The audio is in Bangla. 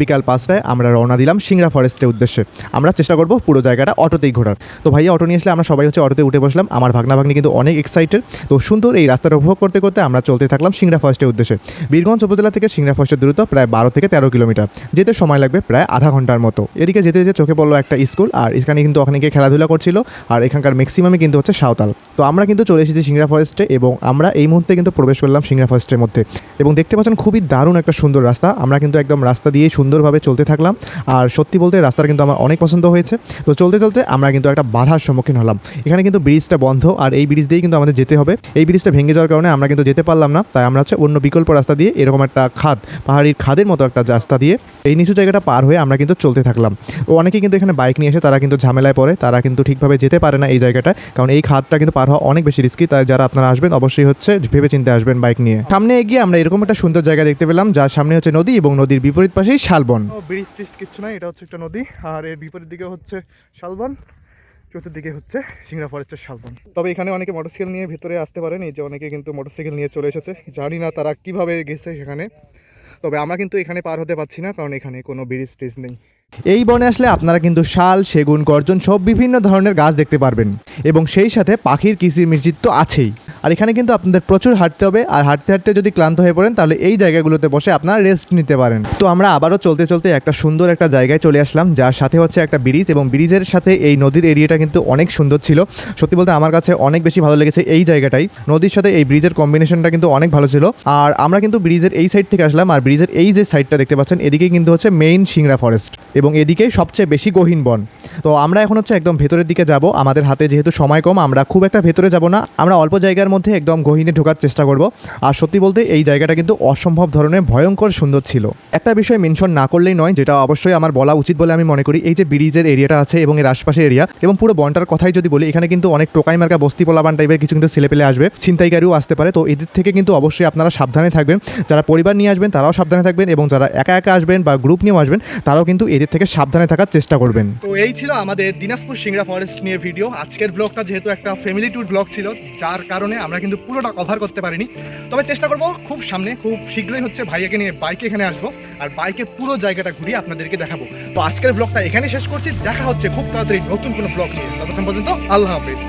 বিকাল পাঁচটায় আমরা রওনা দিলাম সিংড়া ফরেস্টের উদ্দেশ্যে। আমরা চেষ্টা করব পুরো জায়গাটা অটোতেই ঘোরার। তো ভাইয়া অটো নিয়ে আসলে আমরা সবাই হচ্ছে অটোতে উঠে বসলাম। আমার ভাগনা ভাগ্নি কিন্তু অনেক এক্সাইটেড তো সুন্দর এই রাস্তাটা উপভোগ করতে করতে আমরা চলতে থাকলাম সিংড়া ফরেস্টের উদ্দেশ্যে। বীরগঞ্জ উপজেলা থেকে সিংড়া ফরেস্টের দূরত্ব প্রায় বারো থেকে তেরো কিলোমিটার। যেতে সময় লাগবে প্রায় আধা ঘণ্টার মতো। এদিকে যেতে যেতে চোখে পড়ল একটা স্কুল আর এখানে কিন্তু ওখানে গিয়ে খেলাধুলা করছিল আর এখানকার ম্যাক্সিমামই কিন্তু হচ্ছে সাঁওতাল। তো আমরা কিন্তু চলে এসেছি সিংড়া ফরেস্টে এবং আমরা এই মুহূর্তে কিন্তু প্রবেশ করলাম সিংড়া ফরেস্টের মধ্যে। এবং দেখতে পাচ্ছেন খুবই দারুণ একটা সুন্দর রাস্তা। আমরা কিন্তু একদম রাস্তা দিয়ে সুন্দরভাবে চলতে থাকলাম। আর সত্যি বলতে রাস্তাটা কিন্তু আমার অনেক পছন্দ হয়েছে। তো চলতে চলতে আমরা কিন্তু একটা বাধার সম্মুখীন হলাম। এখানে কিন্তু ব্রিজটা বন্ধ আর এই ব্রিজ দিয়েই কিন্তু আমাদের যেতে হবে। এই ব্রিজটা ভেঙে যাওয়ার কারণে আমরা কিন্তু যেতে পারলাম না। তাই আমরা হচ্ছে অন্য বিকল্প রাস্তা দিয়ে এরকম একটা খাদ, পাহাড়ির খাদের মতো একটা রাস্তা দিয়ে এই নিচু জায়গাটা পার হয়ে আমরা কিন্তু চলতে থাকলাম। ও অনেকেই কিন্তু এখানে বাইক নিয়ে এসে তারা কিন্তু ঝামেলায় পড়ে। তারা কিন্তু ঠিকভাবে যেতে পারে না এই জায়গাটা কারণ এই খাদটা কিন্তু পার হওয়া অনেক বেশি রিস্কি তাই যারা আপনারা আসবেন অবশ্যই হচ্ছে ভেবে চিন্তে আসবেন বাইক নিয়ে। সামনে এগিয়ে আমরা এরকম একটা সুন্দর জায়গা দেখতে পেলাম। যার সামনে হচ্ছে নদী এবং নদীর বিপরীত পাশেই শালবন। ব্রিজ ট্রিজ কিচ্ছু নাই এটা হচ্ছে একটা নদী। আর এর বিপরীত দিকে হচ্ছে শালবন চতুর্দিকে হচ্ছে সিংড়া ফরেস্টের শালবন। তবে এখানে অনেকে মোটরসাইকেল নিয়ে ভেতরে আসতে পারেন এই যে অনেকে কিন্তু মোটরসাইকেল নিয়ে চলে এসেছে। জানি না তারা কীভাবে গেছে সেখানে তবে আমরা কিন্তু এখানে পার হতে পারছি না কারণ এখানে কোনো ব্রিজ ট্রিজ নেই। এই বনে আসলে আপনারা কিন্তু শাল সেগুন গর্জন সব বিভিন্ন ধরনের গাছ দেখতে পারবেন। এবং সেই সাথে পাখির কিচির মিচির তো আছেই। আর এখানে কিন্তু আপনাদের প্রচুর হাঁটতে হবে, আর হাঁটতে হাঁটতে যদি ক্লান্ত হয়ে পড়েন, তাহলে এই জায়গাগুলোতে বসে আপনারা রেস্ট নিতে পারেন। তো আমরা আবারও চলতে চলতে একটা সুন্দর একটা জায়গায় চলে আসলাম, যার সাথে হচ্ছে একটা ব্রিজ এবং ব্রিজের সাথে এই নদীর এরিয়াটা কিন্তু অনেক সুন্দর ছিল। সত্যি বলতে আমার কাছে অনেক বেশি ভালো লেগেছে এই জায়গাটাই। নদীর সাথে এই ব্রিজের কম্বিনেশনটা কিন্তু অনেক ভালো ছিল। আর আমরা কিন্তু ব্রিজের এই সাইড থেকে আসলাম, আর ব্রিজের এই যে সাইডটা দেখতে পাচ্ছেন এদিকে কিন্তু হচ্ছে মেইন সিংরা ফরেস্ট এবং এদিকে সবচেয়ে বেশি গহীন বন। তো আমরা এখন হচ্ছে একদম ভেতরের দিকে যাব। আমাদের হাতে যেহেতু সময় কম, আমরা খুব একটা ভেতরে যাব না। আমরা অল্প জায়গার মধ্যে একদম গহীনে ঢোকার চেষ্টা করব। আর সত্যি বলতে এই জায়গাটা কিন্তু অসম্ভব ধরনের ভয়ঙ্কর সুন্দর ছিল। একটা বিষয় মেনশন না করলেই নয়, যেটা অবশ্যই আমার বলা উচিত বলে আমি মনে করি, এই যে ব্রিজের এরিয়াটা আছে এবং এর আশপাশে এরিয়া, এবং পুরো বনটার কথাই যদি বলি, এখানে কিন্তু অনেক টোকাই মার্কা বস্তি পোলাবান টাইপের কিছু কিন্তু ছেলেপেলে আসবে ছিনতাইকারীও আসতে পারে। তো এদের থেকে কিন্তু অবশ্যই আপনারা সাবধানে থাকবেন। যারা পরিবার নিয়ে আসবেন, তারাও সাবধানে থাকবেন, এবং যারা একা একা আসবেন বা গ্রুপ নিয়েও আসবেন, তারাও কিন্তু এদের থেকে সাবধানে থাকার চেষ্টা করবেন। তো এই ছিল আমাদের দিনাজপুর সিংড়া ফরেস্ট নিয়ে ভিডিও আজকের ব্লগটা যেহেতু একটা ফ্যামিলি ট্যুর ব্লগ ছিল, যার কারণে আমরা কিন্তু পুরোটা কভার করতে পারিনি। তবে চেষ্টা করব খুব সামনে, খুব শীঘ্রই হচ্ছে ভাইয়াকে নিয়ে বাইকে এখানে আসব আর বাইকে পুরো জায়গাটা ঘুরিয়ে আপনাদেরকে দেখাবো। তো আজকের ব্লগটা এখানে শেষ করছি, দেখা হচ্ছে খুব তাড়াতাড়ি নতুন কোনো ব্লগ নিয়ে। ততক্ষণ পর্যন্ত আল্লাহ হাফিজ।